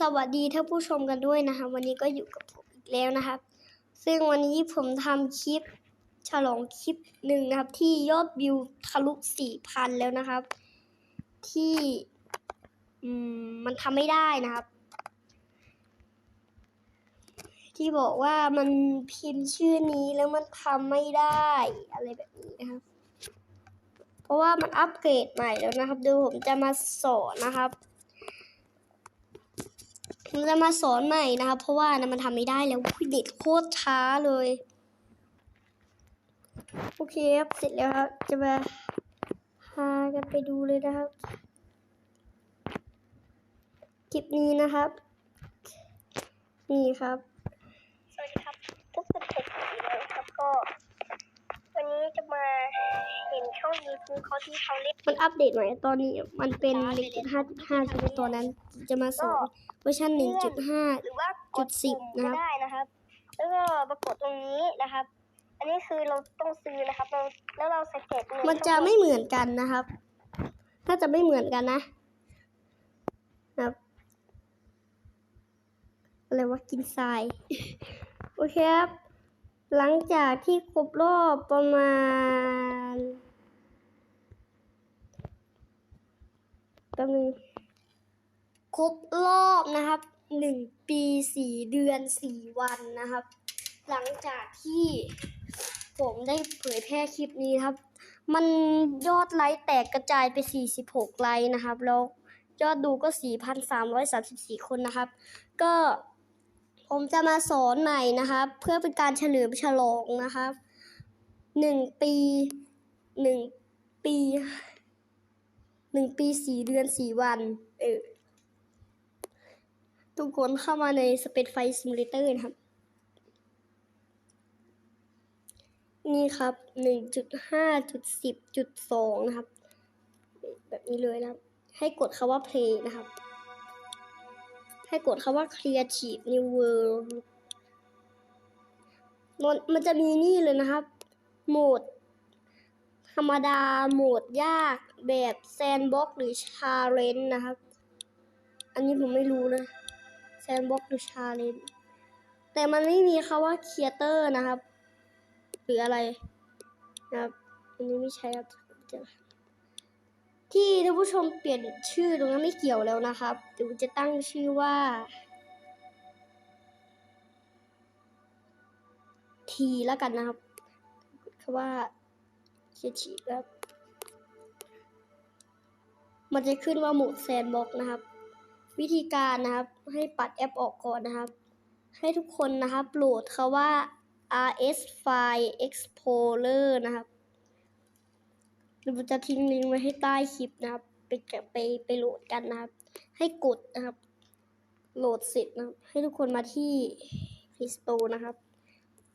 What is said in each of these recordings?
สวัสดีท่านผู้ชมกันด้วยนะคะ วันนี้ก็อยู่กับผมอีกแล้วนะครับ ซึ่งวันนี้ผมทำคลิปฉลองคลิปหนึ่งนะครับ ที่ยอดวิวทะลุสี่พันแล้วนะครับ ที่มมันทำไม่ได้นะครับ ที่บอกว่ามันพิมพ์ชื่อนี้แล้วมันทำไม่ได้อะไรแบบนี้นะครับ เพราะว่ามันอัปเกรดใหม่แล้วนะครับเดี๋ยวผมจะมาสอนนะครับ ผมจะมาสอนใหม่นะครับ เพราะว่านะมันทำไม่ได้แล้วเน็ตโคตรช้าเลย โอเคครับเสร็จแล้วครับ จะมาพากันไปดูเลยนะครับคลิปนี้นะครับ นี่ครับสวัสดีครับพบกับผมอีกแล้วครับก็ วันนี้จะมาเห็นช่อง YouTube เขาที่เขาเล่นมันอัปเดตใหม่ตอนนี้มันเป็น1.5.5ใช่ไหมตัวนั้น จะมาสอนเวอร์ชัน1.5หรือว่ากจุดดสิบปุ่มนะครับก็ได้นะครับ แล้วก็ปรากฏตรงนี้นะครับ อันนี้คือเราต้องซื้อนะครับเราแล้วเราสแกนเงินมันจะไม่เหมือนกันนะครับ ถ้าจะไม่เหมือนกันนะนะครับ อะไรวะกินทราย โอเคครับ หลังจากที่ครบรอบประมาณแป๊บนึงครบรอบนะครับหนึ่งปีสี่เดือนสี่วันนะครับ หลังจากที่ผมได้เผยแพร่คลิปนี้ครับ มันยอดไลค์แตกกระจายไป 46 ไลค์นะครับ แล้วยอดดูก็ 4,334 คนนะครับ ก็ ผมจะมาสอนใหม่นะครับ เพื่อเป็นการเฉลิมฉลองนะครับหนึ่งปีหนึ่งปีหนึ่งปีสี่เดือนสี่วัน เออทุกคนเข้ามาใน Space Flight Simulator นะครับ นี่ครับหนึ่งจุดห้าจุดสิบจุดสองนะครับ แบบนี้เลยนะครับ ให้กดคาว่า play นะครับ ให้กดคาว่า creative new world มันมันจะมีนี่เลยนะครับ โหมด ธรรมดา โหมดยากแบบ sandbox หรือ challenge นะครับ อันนี้ผมไม่รู้นะ sandbox หรือ challenge แต่มันไม่มีคาว่า creator นะครับ หรืออะไรนะครับ อันนี้ไม่ใช่ครับจะ ที่ท่านผู้ชมเปลี่ยนชื่อตรงนั้นไม่เกี่ยวแล้วนะครับเดี๋ยวจะตั้งชื่อว่า ทีแล้วกันนะครับคำว่าเขียนฉีกครับมันจะขึ้นว่าหมดแซนบ็อกนะครับ วิธีการนะครับให้ปัดแอปออกก่อนนะครับ ให้ทุกคนนะครับโหลดคาว่า RS File Explorer นะครับ หรือจะทิ้งลิงก์ไว้ให้ใต้คลิปนะครับ ไปเก็บไปไปโหลดกันนะครับ ให้กดนะครับ โหลดเสร็จนะครับ ให้ทุกคนมาที่ Play Store นะครับ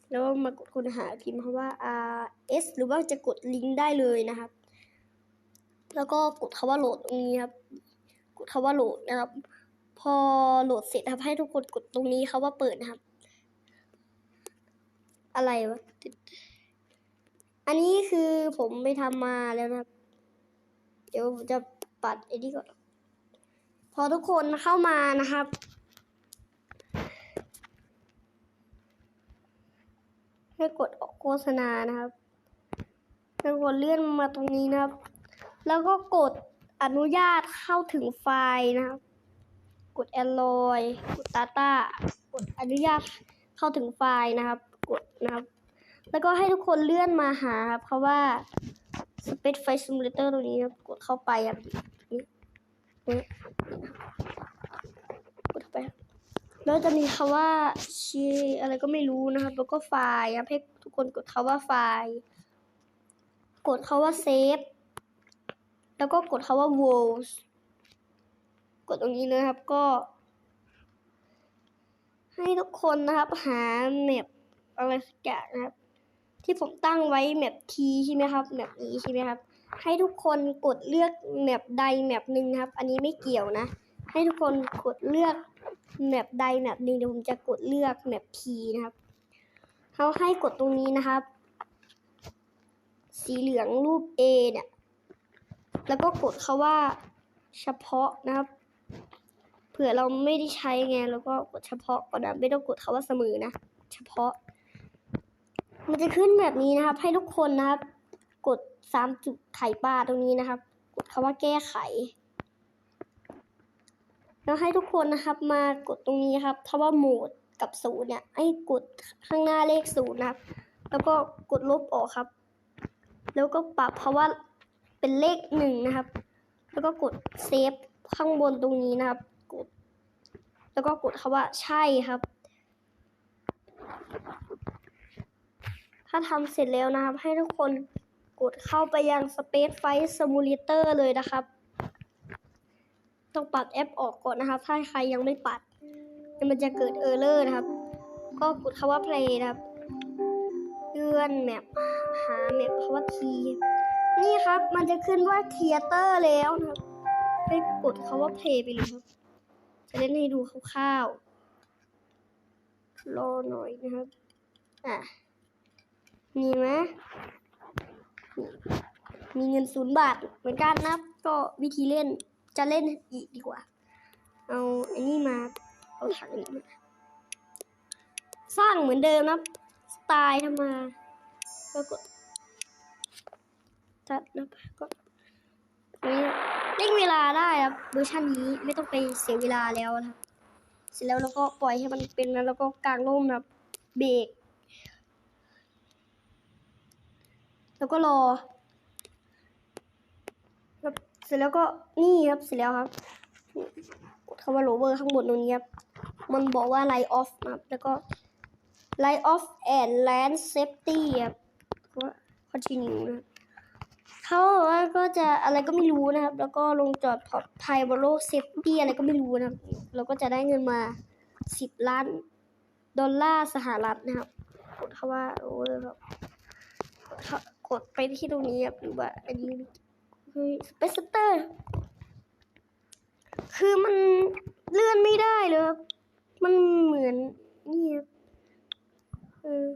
แล้วมากดค้นหาพิมพ์คำว่า RS หรือว่าจะกดลิงก์ได้เลยนะครับ แล้วก็กดคำว่าโหลดตรงนี้ครับ กดคำว่าโหลดนะครับ พอโหลดเสร็จครับให้ทุกคนกดตรงนี้คำว่าเปิดนะครับ อะไรวะ อันนี้คือผมไปทำมาแล้วนะครับ เดี๋ยวผมจะปัดไอ้นี่ก่อน พอทุกคนเข้ามานะครับให้กดออกโฆษณานะครับแล้วกดเลื่อนมาตรงนี้นะครับ แล้วก็กดอนุญาตเข้าถึงไฟล์นะครับ กด Android กด Data กดอนุญาตเข้าถึงไฟล์นะครับ กดนะครับ แล้วก็ให้ทุกคนเลื่อนมาหาครับ เพราะว่า Space Flight Simulator ตรงนี้กดเข้าไปครับนี่นี่กดเข้าไปแล้วจะมีคำว่าชีอะไรก็ไม่รู้นะครับ แล้วก็ไฟล์ครับให้ทุกคนกดคำว่าไฟล์ กดคำว่าเซฟ แล้วก็กดคำว่า world กดตรงนี้เลยครับก็ ให้ทุกคนนะครับ หาแมปอะไรสักอย่างนะครับ ที่ผมตั้งไว้แมปทีใช่ไหมครับแมปนี้ใช่ไหมครับ ให้ทุกคนกดเลือกแมปใดแมปหนึ่งครับ อันนี้ไม่เกี่ยวนะ ให้ทุกคนกดเลือกแมปใดแมปหนึ่งเดี๋ยวผมจะกดเลือกแมปทีนะครับเขาให้กดตรงนี้นะครับ สีเหลืองรูป A เนี่ย แล้วก็กดคาว่าเฉพาะนะครับ เผื่อเราไม่ได้ใช้ไงแล้วก็กดเฉพาะก็ได้ไม่ต้องกดคาว่าเสมอนะ เฉพาะ มันจะขึ้นแบบนี้นะครับ ให้ทุกคนนะครับ กดสามจุดไข่ปลาตรงนี้นะครับ กดคาว่าแก้ไข แล้วให้ทุกคนนะครับ มากดตรงนี้ครับคาว่าโหมดกับศูนย์เนี่ยให้กดข้างหน้าเลขศูนย์นะครับ แล้วก็กดลบออกครับ แล้วก็ปรับเพราะว่าเป็นเลขหนึ่งนะครับ แล้วก็กดเซฟข้างบนตรงนี้นะครับ กด แล้วก็กดคาว่าใช่ครับ ถ้าทำเสร็จแล้วนะครับ ให้ทุกคนกดเข้าไปยัง Space Flight Simulator เลยนะครับ ต้องปัดแอปออกก่อนนะครับ ถ้าใครยังไม่ปัดมันจะเกิดเออร์เลอร์นะครับ ก็กดคาว่า play นะครับเลื่อนแมปหาแมปคาว่า T นี่ครับ มันจะขึ้นว่า Theater แล้วนะครับ ให้กดคาว่า play ไปเลยครับ จะเล่นให้ดูคร่าวๆรอหน่อยนะครับ อะ มีไหมมีเงินศูนย์บาทเหมือนกันนะก็วิธีเล่นจะเล่นอีกดีกว่า เอาอันนี้มาเอาถังอันนี้มาสร้างเหมือนเดิมนับสไตล์ทำมาก็กดตัดนะก็มีเร่งเวลาได้ครับเวอร์ชันนี้ไม่ต้องไปเสียเวลาแล้วนะครับเสร็จแล้วเราก็ปล่อยให้มันเป็นแล้วแล้วก็กางร่มนะเบรก แล้วก็รอครับเสร็จแล้วก็นี่ครับเสร็จแล้วครับคำว่า lower ข้างบนตรงนี้ครับ มันบอกว่า light off นะครับ แล้วก็ light off and land safety ครับก็ continue นะครับเขาบอกว่าก็จะอะไรก็ไม่รู้นะครับ แล้วก็ลงจอดปลอดภัยบนโลก safety อะไรก็ไม่รู้นะครับ เราก็จะได้เงินมา10ล้าน ดอลลาร์สหรัฐนะครับกดคำว่า lower ครับ ดไปที่ตรงนี้ครับหรือว่าอันนี้คือสเปซเตอร์คือมันเลื่อนไม่ได้เลยครับ มันเหมือนนี่ครับเออ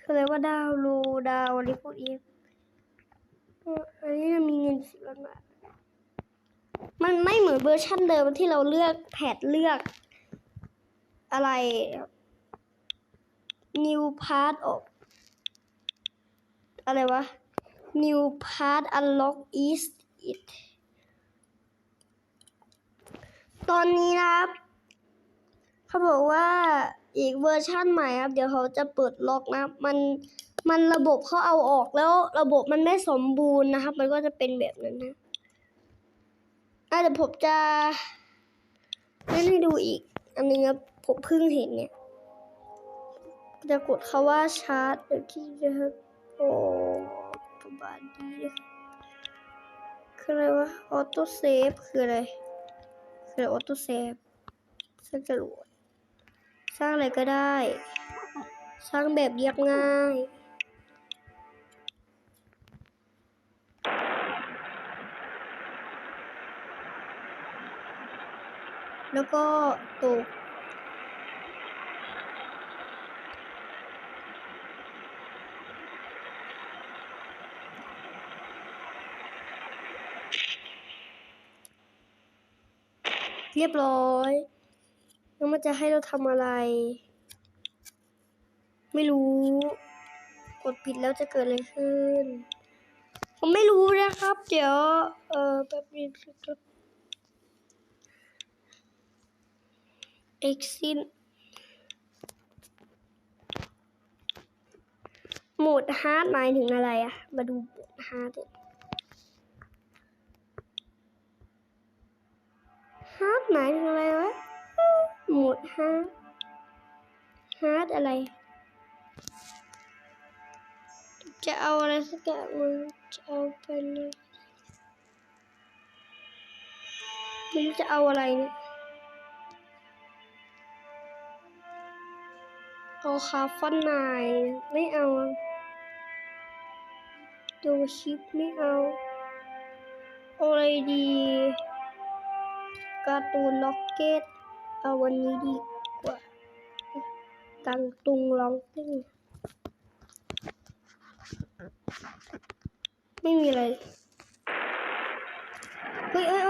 คืออะไรว่าดาวโลดาวอะไรพวกนี้ครับเอออันนี้มีเงินสิบล้านบาทมันไม่เหมือนเวอร์ชันเดิมที่เราเลือกแพทเลือก อะไร new part of อะไรวะ new part unlock is it ตอนนี้นะครับ เขาบอกว่าอีกเวอร์ชั่นใหม่ครับ เดี๋ยวเขาจะเปิดล็อกนะครับ มันมันระบบเขาเอาออกแล้วระบบมันไม่สมบูรณ์นะครับ มันก็จะเป็นแบบนั้นนะอะเดี๋ยวผมจะเล่นให้ดูอีก อันนึงครับผมเพิ่งเห็นเนี่ยจะกดคาว่าชาร์จเดี๋ยวที่จะ อ้ประมาณนี้คืออะไรวะ ออโต้เซฟคืออะไร คือออโต้เซฟสร้างจรวดสร้างอะไรก็ได้ สร้างแบบเรียบง่ายแล้วก็ตก เรียบร้อยแล้วมันจะให้เราทำอะไร ไม่รู้ กดผิดแล้วจะเกิดอะไรขึ้น ผมไม่รู้นะครับ เดี๋ยว เออแป๊บนึงครับ exit โหมดฮาร์ดหมายถึงอะไรอะมาดูโหมดฮาร์ดาร์ดหมายถึงอะไรวะ หมดฮาร์ดฮาร์ดอะไร จะเอาอะไรสักอย่างมึงจะเอาเป็นไม่จะเอาอะไรเนี่ยเอาคาร์ฟอนไนไม่เอาดูชิปไม่เอา เอาอะไรดี การ์ตูนล็อกเก็ตเอาวันนี้ดีกว่า กังตุงร้องติ้งไม่มีอะไร เฮ้ยเฮ้ย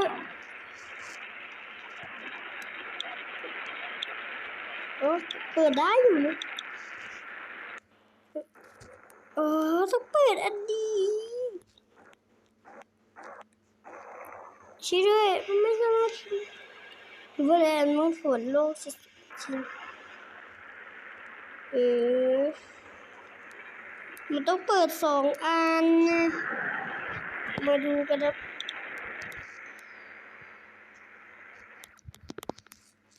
เออเปิดได้อยู่นะเออต้องเปิดอันนี้ ช่วยด้วยมันไม่สามารถหรือว่าแรงโน้มถ่วงโลกจริงเออมันต้องเปิดสองอันนะมาดูกันนะ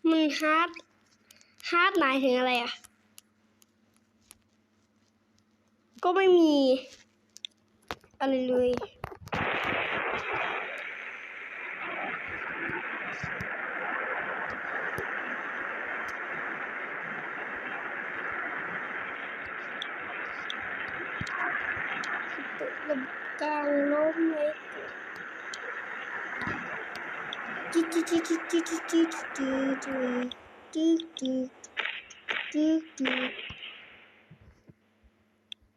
มันฮาร์ดฮาร์ดหมายถึงอะไรอะ ก็ไม่มีอะไรเลย เปิดรล้มไว้จิ๊ดจิ๊ดจิ๊ดจิ๊ดจิ๊ดจิ๊ดจิ๊ดจิ๊ดจิ๊ดจิ๊ดจิ๊ด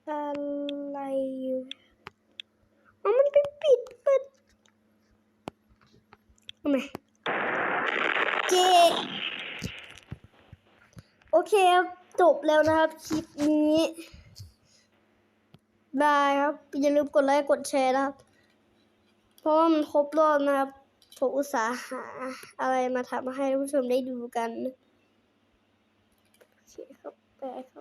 อะไรอยู่อ๋อมันไปปิดเปิดทำไมเจโอเคจบแล้วนะครับคลิปนี้ ได้ครับ อย่าลืมกดไลค์กดแชร์นะครับ เพราะว่ามันครบรอบนะครับผมอุตสาหาอะไรมาทำให้ผู้ชมได้ดูกันโอเคครับแปลครับ